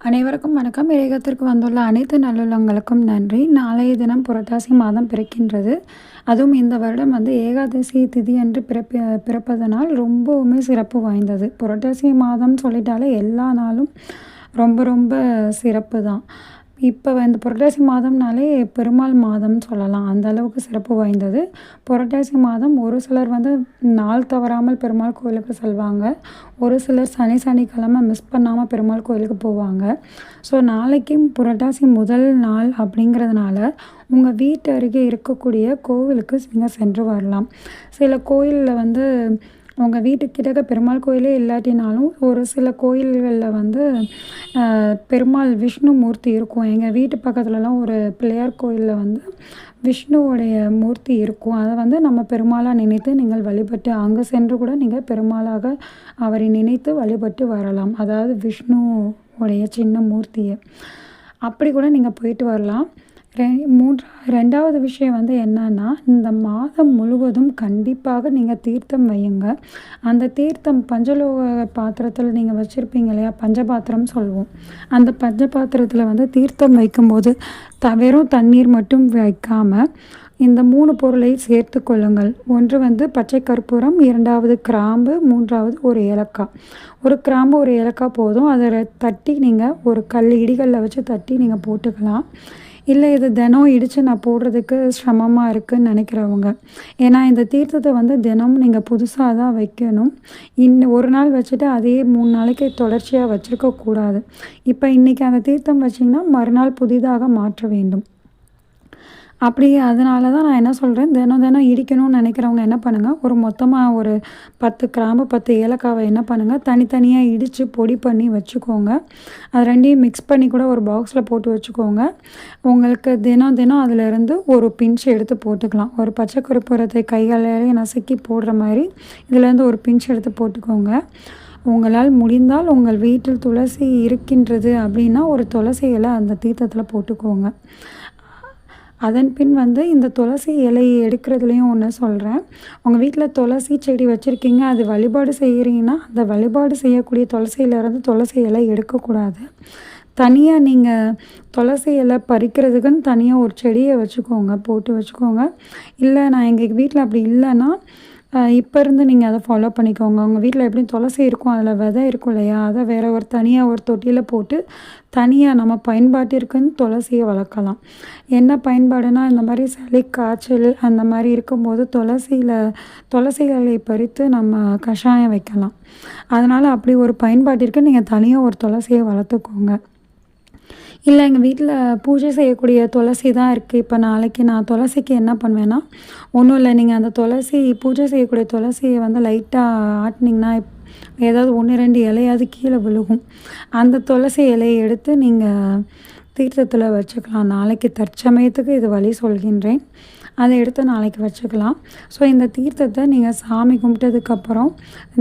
அனைவருக்கும் வணக்கம். இறைகத்திற்கு வந்துள்ள அனைத்து நல்லுள்ளங்களுக்கும் நன்றி. நாளைய தினம் புரட்டாசி மாதம் பிறக்கின்றது. அதுவும் இந்த வருடம் வந்து ஏகாதசி திதி என்று பிறப்ப பிறப்பதனால் ரொம்பவுமே சிறப்பு வாய்ந்தது. புரட்டாசி மாதம் சொல்லிட்டாலே எல்லா நாளும் ரொம்ப ரொம்ப சிறப்பு தான் இப்போ வந்து புரட்டாசி மாதம்னாலே பெருமாள் மாதம்னு சொல்லலாம். அந்த அளவுக்கு சிறப்பு வாய்ந்தது. புரட்டாசி மாதம் ஒரு சிலர் வந்து நாள் தவறாமல் பெருமாள் கோயிலுக்கு செல்வாங்க. ஒரு சிலர் சனி சனிக்கிழமை மிஸ் பண்ணாமல் பெருமாள் கோயிலுக்கு போவாங்க. ஸோ நாளைக்கும் புரட்டாசி முதல் நாள் அப்படிங்கிறதுனால உங்கள் வீட்டு அருகே இருக்கக்கூடிய கோவிலுக்கு நீங்கள் சென்று வரலாம். சில கோயிலில் வந்து உங்கள் வீட்டுக்கிட்டக்க பெருமாள் கோயிலே இல்லாட்டினாலும் ஒரு சில கோயில்களில் வந்து பெருமாள் விஷ்ணு மூர்த்தி இருக்கும். எங்கள் வீட்டு பக்கத்துலலாம் ஒரு பிள்ளையார் கோயிலில் வந்து விஷ்ணுவோடைய மூர்த்தி இருக்கும். அதை வந்து நம்ம பெருமாளாக நினைத்து நீங்கள் வழிபட்டு அங்கே சென்று கூட நீங்கள் பெருமாளாக அவரை நினைத்து வழிபட்டு வரலாம். அதாவது விஷ்ணு உடைய சின்ன மூர்த்தியை. அப்படி கூட நீங்கள் போயிட்டு வரலாம். மூன்றா ரெண்டாவது விஷயம் வந்து என்னன்னா இந்த மாதம் முழுவதும் கண்டிப்பாக நீங்கள் தீர்த்தம் வையுங்க. அந்த தீர்த்தம் பஞ்சலோக பாத்திரத்தில் நீங்கள் வச்சுருப்பீங்க இல்லையா? பஞ்சபாத்திரம் சொல்லுவோம் அந்த பஞ்ச பாத்திரத்தில் வந்து தீர்த்தம் வைக்கும்போது த வெறும் தண்ணீர் மட்டும் வைக்காமல் இந்த மூணு பொருளை சேர்த்து கொள்ளுங்கள். ஒன்று வந்து பச்சை கற்பூரம் இரண்டாவது கிராம்பு மூன்றாவது ஒரு ஏலக்காய். ஒரு கிராம்பு ஒரு ஏலக்காய் போதும். அதை தட்டி நீங்கள் ஒரு கல் இடிகளில் வச்சு தட்டி நீங்கள் போட்டுக்கலாம். இல்லை இது தினம் இடித்து நான் போடுறதுக்கு சிரமமாக இருக்குதுன்னு நினைக்கிறவங்க. ஏன்னா இந்த தீர்த்தத்தை வந்து தினம் நீங்கள் புதுசாக தான் வைக்கணும். இன் ஒரு நாள் வச்சுட்டு அதே மூணு நாளைக்கு தொடர்ச்சியாக வச்சுருக்கக்கூடாது இப்போ இன்றைக்கி அந்த தீர்த்தம் வச்சிங்கன்னா மறுநாள் புதிதாக மாற்ற வேண்டும். அப்படி அதனால தான் நான் என்ன சொல்கிறேன் தினம் தினம் இடிக்கணும்னு நினைக்கிறவங்க என்ன பண்ணுங்கள் ஒரு மொத்தமாக ஒரு பத்து கிராம்பு பத்து ஏலக்காவை என்ன பண்ணுங்கள் தனித்தனியாக இடித்து பொடி பண்ணி வச்சுக்கோங்க. அது ரெண்டையும் மிக்ஸ் பண்ணி கூட ஒரு பாக்ஸில் போட்டு வச்சுக்கோங்க. உங்களுக்கு தினம் தினம் அதிலிருந்து ஒரு பிஞ்ச் எடுத்து போட்டுக்கலாம். ஒரு பச்சை கருப்புரத்தை கைகளாலே நசுக்கி போடுற மாதிரி இதுலேருந்து ஒரு பிஞ்ச் எடுத்து போட்டுக்கோங்க. உங்களால் முடிந்தால் உங்கள் வீட்டில் துளசி இருக்கின்றது அப்படின்னா ஒரு துளசி இலை அந்த தீர்த்தத்தில் போட்டுக்கோங்க. அதன் பின் வந்து இந்த துளசி இலையை எடுக்கிறதுலையும் ஒன்று சொல்கிறேன் உங்கள் வீட்டில் துளசி செடி வச்சுருக்கீங்க அது வழிபாடு செய்கிறீங்கன்னா அந்த வழிபாடு செய்யக்கூடிய துளசியிலேருந்து துளசி இலை எடுக்கக்கூடாது. தனியாக நீங்கள் துளசி இலை பறிக்கிறதுக்குன்னு தனியாக ஒரு செடியை வச்சுக்கோங்க போட்டு வச்சுக்கோங்க. இல்லை நான் எங்கள் வீட்டில் அப்படி இல்லைன்னா இப்போ இருந்து நீங்கள் அதை ஃபாலோ பண்ணிக்கோங்க. உங்கள் வீட்டில் எப்படியும் துளசி இருக்கும் அதில் விதை இருக்கும் இல்லையா? அதை வேறு ஒரு தனியாக ஒரு தொட்டியில் போட்டு தனியாக நம்ம பயன்பாட்டிற்குன்னு துளசியை வளர்க்கலாம். என்ன பயன்பாடுனா இந்த மாதிரி சளி காய்ச்சல் அந்த மாதிரி இருக்கும்போது துளசியில் துளசிகளை பறித்து நம்ம கஷாயம் வைக்கலாம். அதனால் அப்படி ஒரு பயன்பாட்டிற்கு நீங்கள் தனியாக ஒரு துளசியை வளர்த்துக்கோங்க. இல்லை எங்கள் வீட்டில் பூஜை செய்யக்கூடிய துளசி தான் இருக்குது இப்போ நாளைக்கு நான் துளசிக்கு என்ன பண்ணுவேன்னா ஒன்றும் இல்லை நீங்கள் அந்த துளசி பூஜை செய்யக்கூடிய துளசியை வந்து லைட்டாக ஆட்டினீங்கன்னா ஏதாவது ஒன்று ரெண்டு இலையாவது கீழே விழுகும். அந்த துளசி இலையை எடுத்து நீங்கள் தீர்த்தத்தில் வச்சுக்கலாம். நாளைக்கு தற்சமயத்துக்கு இது வழி சொல்கின்றேன். அதை எடுத்து நாளைக்கு வச்சுக்கலாம். ஸோ இந்த தீர்த்தத்தை நீங்கள் சாமி கும்பிட்டதுக்கப்புறம்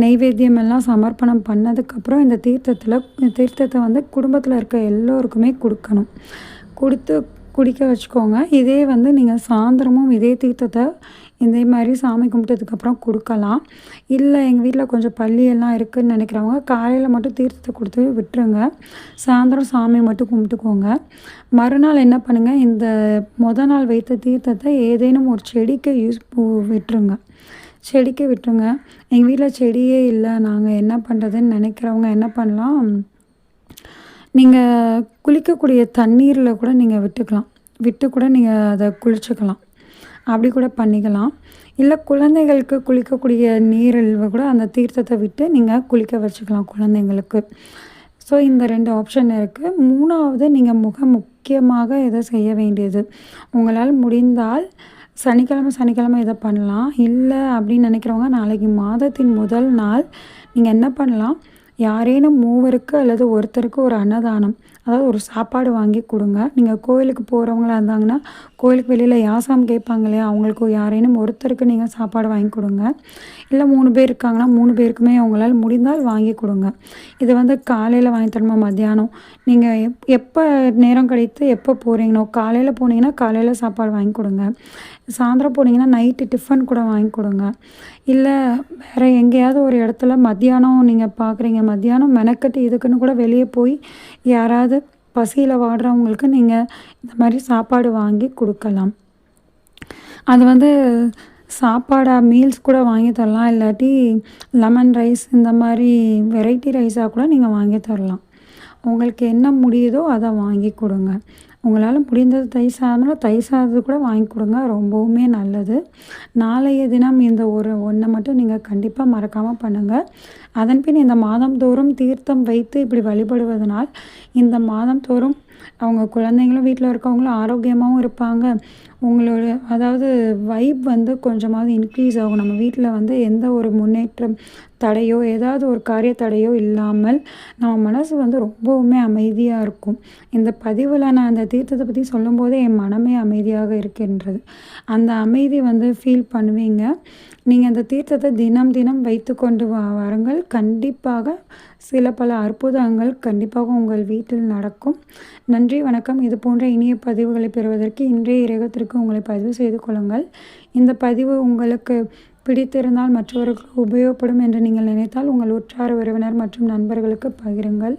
நெய்வேத்தியம் எல்லாம் சமர்ப்பணம் பண்ணதுக்கப்புறம் இந்த தீர்த்தத்தில் தீர்த்தத்தை வந்து குடும்பத்தில் இருக்க எல்லோருக்குமே கொடுக்கணும். கொடுத்து குடிக்க வச்சுக்கோங்க. இதே வந்து நீங்கள் சாயந்தரமும் இதே தீர்த்தத்தை இதே மாதிரி சாமி கும்பிட்டதுக்கப்புறம் கொடுக்கலாம். இல்லை எங்கள் வீட்டில் கொஞ்சம் பள்ளியெல்லாம் இருக்குதுன்னு நினைக்கிறவங்க காலையில் மட்டும் தீர்த்தத்தை கொடுத்து விட்டுருங்க. சாயந்தரம் சாமி மட்டும் கும்பிட்டுக்கோங்க. மறுநாள் என்ன பண்ணுங்கள் இந்த மொதல் நாள் வைத்த தீர்த்தத்தை ஏதேனும் ஒரு செடிக்கு யூஸ் விட்டுருங்க. செடிக்கு விட்டுருங்க. எங்கள் வீட்டில் செடியே இல்லை. நாங்கள் என்ன பண்ணுறதுன்னு நினைக்கிறவங்க என்ன பண்ணலாம்? நீங்கள் குளிக்கக்கூடிய தண்ணீரில் கூட நீங்கள் விட்டுக்கலாம். விட்டு கூட நீங்கள் அதை குளிச்சுக்கலாம். அப்படி கூட பண்ணிக்கலாம். இல்லை குழந்தைகளுக்கு குளிக்கக்கூடிய நீரிழிவு கூட அந்த தீர்த்தத்தை விட்டு நீங்கள் குளிக்க வச்சுக்கலாம் குழந்தைங்களுக்கு. ஸோ இந்த ரெண்டு ஆப்ஷன் இருக்குது மூணாவது நீங்கள் மிக முக்கியமாக இதை செய்ய வேண்டியது? உங்களால் முடிந்தால் சனிக்கிழமை சனிக்கிழமை இதை பண்ணலாம். இல்லை அப்படின்னு நினைக்கிறவங்க நாளைக்கு மாதத்தின் முதல் நாள் நீங்கள் என்ன பண்ணலாம்? யாரேனும் மூவருக்கு அல்லது ஒருத்தருக்கு ஒரு அன்னதானம் அதாவது ஒரு சாப்பாடு வாங்கி கொடுங்க. நீங்கள் கோயிலுக்கு போகிறவங்களா இருந்தாங்கன்னா கோயிலுக்கு வெளியில் யாசம் கேட்பாங்க இல்லையா? அவங்களுக்கு யாரேனும் ஒருத்தருக்கு நீங்கள் சாப்பாடு வாங்கி கொடுங்க. இல்லை மூணு பேர் இருக்காங்கன்னா மூணு பேருக்குமே அவங்களால் முடிந்தால் வாங்கி கொடுங்க. இது வந்து காலையில் வாங்கி தரணுமா மத்தியானம்? நீங்கள் எப் எப்போ நேரம் கழித்து எப்போ போகிறீங்கனோ காலையில் போனீங்கன்னா காலையில் சாப்பாடு வாங்கி கொடுங்க. சாயந்தரம் போனீங்கன்னா நைட்டு டிஃபன் கூட வாங்கி கொடுங்க. இல்லை வேறு எங்கேயாவது ஒரு இடத்துல மத்தியானம் நீங்கள் பார்க்குறீங்க நீங்கள் மத்தியானம் மெனக்கட்டு இதுக்குன்னு கூட வெளியே போய் யாராவது பசியில் வாடுறவங்களுக்கு நீங்கள் இந்த மாதிரி சாப்பாடு வாங்கி கொடுக்கலாம். அது வந்து சாப்பாடாக மீல்ஸ் கூட வாங்கி தரலாம். இல்லாட்டி லெமன் ரைஸ் இந்த மாதிரி வெரைட்டி ரைஸாக கூட நீங்கள் வாங்கி தரலாம். உங்களுக்கு என்ன முடியுதோ அதை வாங்கி கொடுங்க. உங்களால் முடிந்தது தயிர் சாதம்னா தயிர் சாதத்தை கூட வாங்கி கொடுங்க. ரொம்பவுமே நல்லது. நாளைய தினம் இந்த ஒரு ஒன்றை மட்டும் நீங்கள் கண்டிப்பாக மறக்காமல் பண்ணுங்கள் அதன் பின் இந்த மாதந்தோறும் தீர்த்தம் வைத்து இப்படி வழிபடுவதனால் இந்த மாதந்தோறும் அவங்க குழந்தைங்களும் வீட்டில் இருக்கவங்களும் ஆரோக்கியமாகவும் இருப்பாங்க. உங்களோட அதாவது வைப் வந்து கொஞ்சமாவது இன்க்ரீஸ் ஆகும். நம்ம வீட்டில் வந்து எந்த ஒரு முன்னேற்றம் தடையோ ஏதாவது ஒரு காரிய தடையோ இல்லாமல் நம்ம மனசு வந்து ரொம்பவுமே அமைதியாக இருக்கும். இந்த பதிவில் நான் அந்த தீர்த்தத்தை பற்றி சொல்லும்போதே என் மனமே அமைதியாக இருக்கின்றது. அந்த அமைதி வந்து ஃபீல் பண்ணுவீங்க. நீங்கள் அந்த தீர்த்தத்தை தினம் தினம் வைத்து கொண்டு வாருங்கள். கண்டிப்பாக சில பல அற்புதங்கள் கண்டிப்பாக உங்கள் வீட்டில் நடக்கும். நன்றி வணக்கம். இது போன்ற இனிய பதிவுகளை பெறுவதற்கு இன்றைய இரகத்திற்கு உங்களை பதிவு செய்து கொள்ளுங்கள். இந்த பதிவு உங்களுக்கு பிடித்திருந்தால் மற்றவர்களுக்கு உபயோகப்படும் என்று நீங்கள் நினைத்தால் உங்கள் உற்றார் உறவினர் மற்றும் நண்பர்களுக்கு பகிருங்கள்.